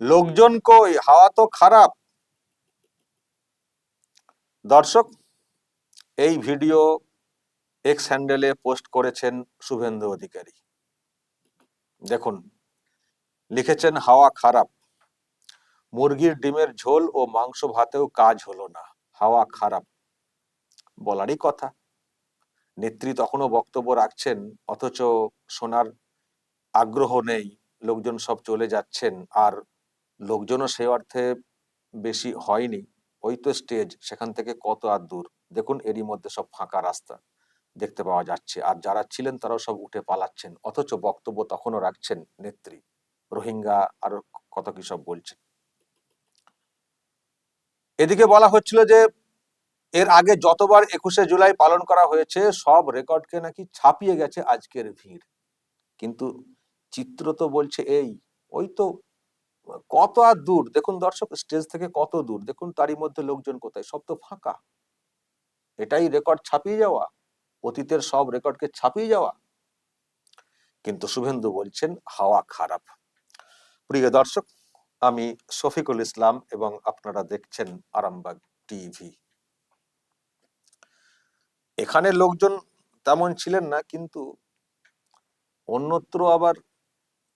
লোকজন কই? হাওয়া তো খারাপ। দর্শক, এই ভিডিও এক্স হ্যান্ডেলে পোস্ট করেছেন শুভেন্দু অধিকারী। দেখুন, লিখেছেন, হাওয়া খারাপ। মুরগির ডিমের ঝোল ও মাংস ভাতেও কাজ হলো না। হাওয়া খারাপ। বলারই কথা। নেত্রী তখনও বক্তব্য রাখছেন, অথচ শোনার আগ্রহ নেই। লোকজন সব চলে যাচ্ছেন, আর লোকজনও সে অর্থে বেশি হয়নি। ওই তো স্টেজ সেখান থেকে কত আর দূর? দেখুন, এরই মধ্যে সব ফাঁকা রাস্তা দেখতে পাওয়া যাচ্ছে। আর যারা ছিলেন, তারাও সব উঠে পালাচ্ছেন। অথচ বক্তব্য তখনও রাখছেন নেত্রী। রোহিঙ্গা আরও কত কি সব বলছেন এদিকে বলা হচ্ছিল যে, এর আগে যতবার একুশে জুলাই পালন করা হয়েছে, সব রেকর্ডকে নাকি ছাপিয়ে গেছে আজকের ভিড়। কিন্তু চিত্র তো বলছে এই, ওই তো কত আর দূর? দেখুন দর্শক স্টেজ থেকে কত দূর? দেখুন তারই মধ্যে লোকজন কোথায়? সব তো ফাঁকা। এটাই রেকর্ড ছাপিয়ে যাওয়া। অতীতের সব রেকর্ডকে ছাপিয়ে যাওয়া। কিন্তু শুভেন্দু বলছেন, হাওয়া খারাপ। প্রিয় দর্শক, আমি শফিকুল ইসলাম এবং আপনারা দেখছেন আরামবাগ টিভি। এখানে লোকজন তেমন ছিলেন না, কিন্তু অন্যত্র আবার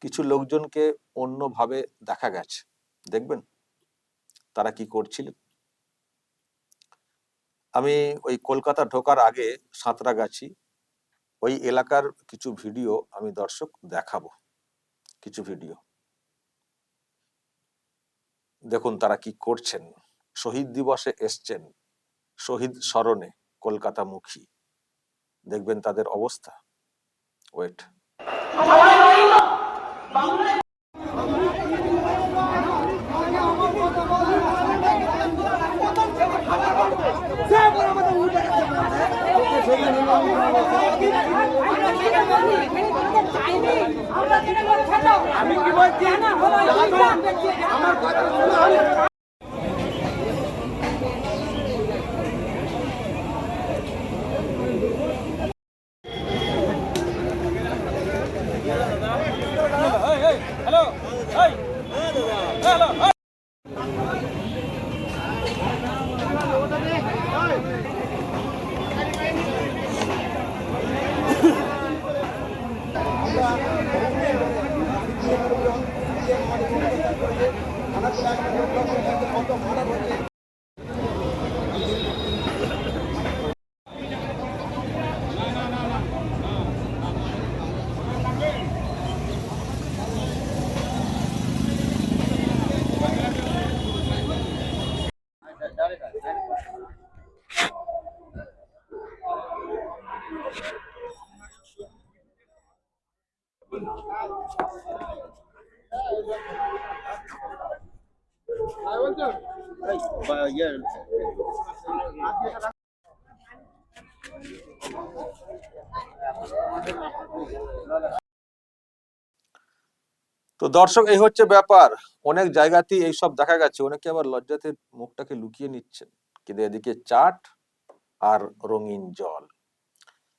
কিছু লোকজনকে অন্যভাবে দেখা গেছে। দেখবেন? তারা কি করছিলেন? আমি ওই কলকাতা ঢোকার আগে সাঁতরাগাছি। ওই এলাকার কিছু ভিডিও আমি দর্শক দেখাবো। কিছু ভিডিও। দেখুন তারা কি করছেন? শহীদ দিবসে এসছেন। শহীদ স্মরণে কলকাতামুখী। দেখবেন তাদের অবস্থা। ওয়েট। বাংলায় আমি কি বলছি আমার কথা তো দর্শক, এই হচ্ছে ব্যাপার। অনেক জায়গাতেই এইসব দেখা গেছে। অনেকে আবার লজ্জাতে মুখটাকে লুকিয়ে নিচ্ছেন। কিন্তু এদিকে চাট আর রঙিন জল।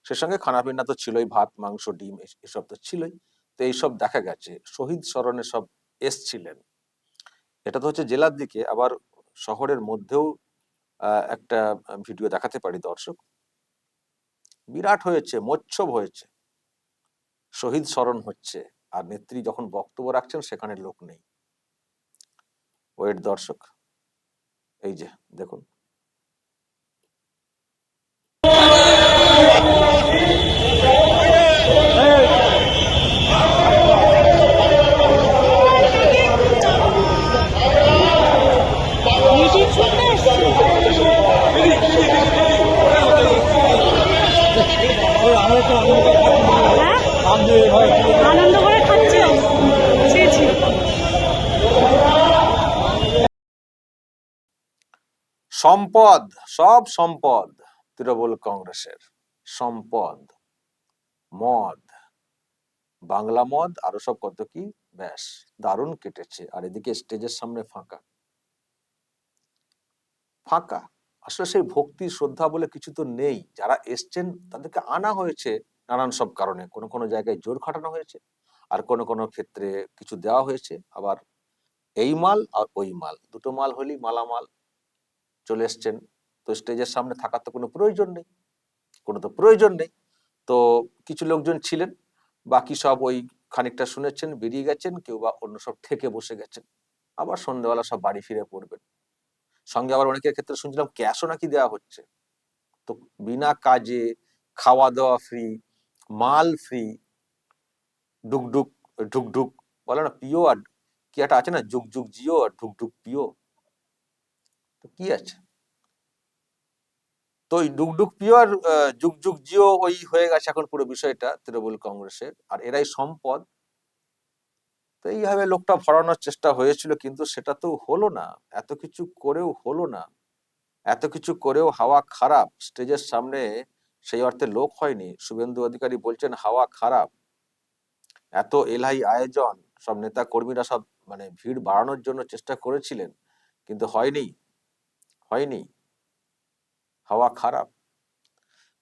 সে সঙ্গে খানাপিনা তো ছিলই, ভাত, মাংস, ডিম এস- এসব তো ছিলই। তো এইসব দেখা গেছে, শহীদ স্মরণে সব এসছিলেন। এটা তো হচ্ছে জেলার দিকে, আবার শহরের মধ্যেও একটা ভিডিও দেখাতে পারি দর্শক। বিরাট হয়েছে, মোচ্ছব হয়েছে। শহীদ স্মরণ হচ্ছে, আর নেত্রী যখন বক্তব্য রাখছেন, সেখানে লোক নেই। ওয়েট দর্শক, এই যে, দেখুন। আনন্দ করে খাচ্ছ সম্পদ, সব সম্পদ তৃণমূল কংগ্রেসের। সম্পদ, মদ। বাংলা মদ আরও সব কত কি? ব্যাস, দারুণ কেটেছে। আর এদিকে স্টেজের সামনে ফাঁকা। ফাঁকা। আসলে সেই ভক্তি, শ্রদ্ধা বলে কিছু তো নেই। যারা এসছেন, তাদেরকে আনা হয়েছে নানান সব কারণে। কোনো কোনো জায়গায় জোর খাটানো হয়েছে আর কোনো কোনো ক্ষেত্রে কিছু দেওয়া হয়েছে। আবার এই মাল আর ওই মাল। দুটো মাল হলেই মালামাল চলে এসছেন। তো স্টেজের সামনে থাকার তো কোনো প্রয়োজন নেই। কোনো তো প্রয়োজন নেই। তো কিছু লোকজন ছিলেন। বাকি সব ওই খানিকটা শুনেছেন, বেরিয়ে গেছেন। কেউ বা অন্য সব থেকে বসে গেছেন। আবার সন্ধ্যেবেলা সব বাড়ি ফিরে পড়বেন। সঙ্গে আবার অনেকের ক্ষেত্রে শুনছিলাম ক্যাশও নাকি দেওয়া হচ্ছে। তো বিনা কাজে খাওয়া দাওয়া ফ্রি মাল ফ্রি ডুকডুক ঢুকঢুক বলে না পিও আর কি একটা আছে না যুগ যুগ জিও আর ঢুকঢুক পিও তো কি আছে? তো ওই ডুকডুক পিও আর আহ, যুগ যুগ জিও ওই হয়ে গেছে এখন পুরো বিষয়টা তৃণমূল কংগ্রেসের। আর এরাই সম্পদ। তো এইভাবে লোকটা ভরানোর চেষ্টা হয়েছিল, কিন্তু সেটা তো হলো না। এত কিছু করেও হলো না। এত কিছু করেও হাওয়া খারাপ। স্টেজের সামনে সেই অর্থে লোক হয়নি। শুভেন্দু অধিকারী বলছেন, হাওয়া খারাপ। এত এলাই আয়োজন, সব নেতা কর্মীরা সব মানে ভিড় বাড়ানোর জন্য চেষ্টা করেছিলেন, কিন্তু হয়নি। হয়নি। হাওয়া খারাপ।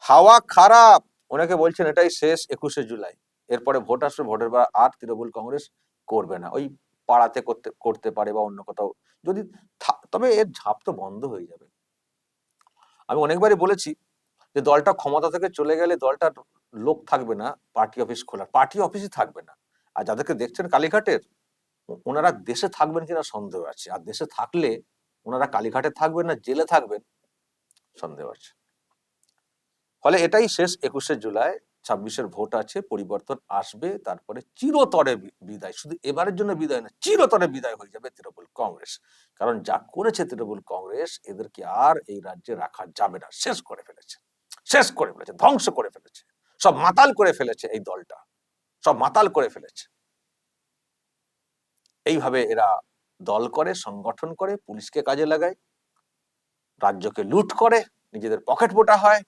হাওয়া খারাপ! ওনাকে বলছেন, এটাই শেষ একুশে জুলাই। এরপরে ভোট আসবে, ভোটের পর আর তৃণমূল কংগ্রেস করবে না। ওই পাড়াতে করতে করতে পারে বা অন্য কোথাও। যদি তবে এর ঝাপ তো বন্ধ হয়ে যাবে। আমি অনেকবারই বলেছি যে দলটা ক্ষমতা থেকে চলে গেলে দলটার লোক থাকবে না, পার্টি অফিস খোলার। পার্টি অফিসই থাকবে না। আর যাদেরকে দেখছেন কালীঘাটের ওনারা দেশে থাকবেন কিনা সন্দেহ আছে। আর দেশে থাকলে ওনারা কালীঘাটে থাকবেন না, জেলে থাকবেন, সন্দেহ আছে। ফলে এটাই শেষ একুশে জুলাই। ছাব্বিশের ভোট আছে, পরিবর্তন আসবে, তারপরে চিরতরে বিদায়। শুধু এবারের জন্য বিদায় না, চিরতরে বিদায় হয়ে যাবে তৃণমূল কংগ্রেস। কারণ যা করেছে তৃণমূল কংগ্রেস, এদেরকে আর এই রাজ্যে রাখা যাবে না। শেষ করে ফেলেছে। শেষ করে ফেলেছে, ধ্বংস করে ফেলেছে। সব মাতাল করে ফেলেছে এই দলটা। সব মাতাল করে ফেলেছে। এইভাবে এরা দল করে, সংগঠন করে, পুলিশকে কাজে লাগায়, রাজ্যকে লুট করে, নিজেদের পকেট বোটা হয়,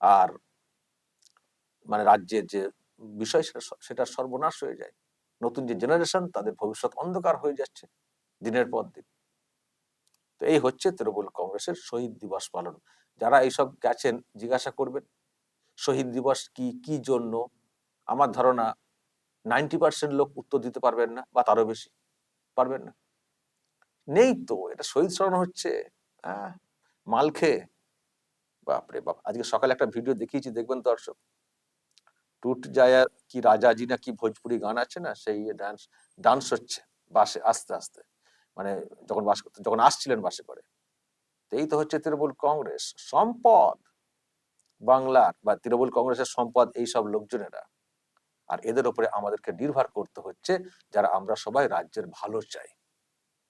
আর মানে রাজ্যের যে বিষয় সেটা সর্বনাশ হয়ে যায়। নতুন যে জেনারেশন তাদের ভবিষ্যৎ অন্ধকার হয়ে যাচ্ছে দিনের পর দিন। তো এই হচ্ছে তৃণমূল কংগ্রেসের শহীদ দিবস পালন। যারা এইসব গেছেন, জিজ্ঞাসা করবেন, শহীদ দিবস কি কি জন্য? আমার ধারণা নাইনটি পার্সেন্ট লোক উত্তর দিতে পারবেন না বা তারও বেশি পারবেন না। নেই তো, এটা শহীদ স্মরণ হচ্ছে। মাল খেয়ে। বাপরে বাপ, আজকে সকালে একটা ভিডিও দেখিয়েছি, দেখবেন দর্শক। টুট যায় কি রাজা রাজাজি না কি ভোজপুরি গান আছে না, সেই ডান্স ডান্স হচ্ছে বাসে, আস্তে আস্তে। মানে যখন বাস, যখন আসছিলেন বাসে করে। এই তো হচ্ছে তৃণমূল কংগ্রেস। সম্পদ বাংলার বা তৃণমূল কংগ্রেসের সম্পদ এই সব লোকজনেরা। আর এদের উপরে আমাদেরকে নির্ভর করতে হচ্ছে যারা আমরা সবাই রাজ্যের ভালো চাই।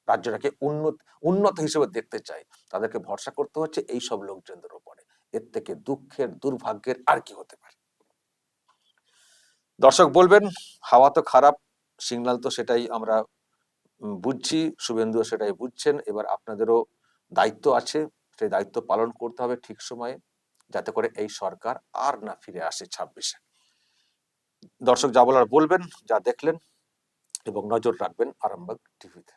রাজ্যটাকে উন্নত উন্নত হিসেবে দেখতে চাই। তাদেরকে ভরসা করতে হচ্ছে এই সব লোকজনদের উপরে। এর থেকে দুঃখের, দুর্ভাগ্যের আর কি হতে পারে? দর্শক বলবেন, হাওয়া তো খারাপ, সিগনাল তো সেটাই আমরা বুঝছি, শুভেন্দু সেটাই বুঝছেন, এবার আপনাদেরও দায়িত্ব আছে, সেই দায়িত্ব পালন করতে হবে ঠিক সময়ে, যাতে করে এই সরকার আর না ফিরে আসে ছাব্বিশে। দর্শক যা বলার বলবেন, যা দেখলেন এবং নজর রাখবেন আরামবাগ টিভিতে।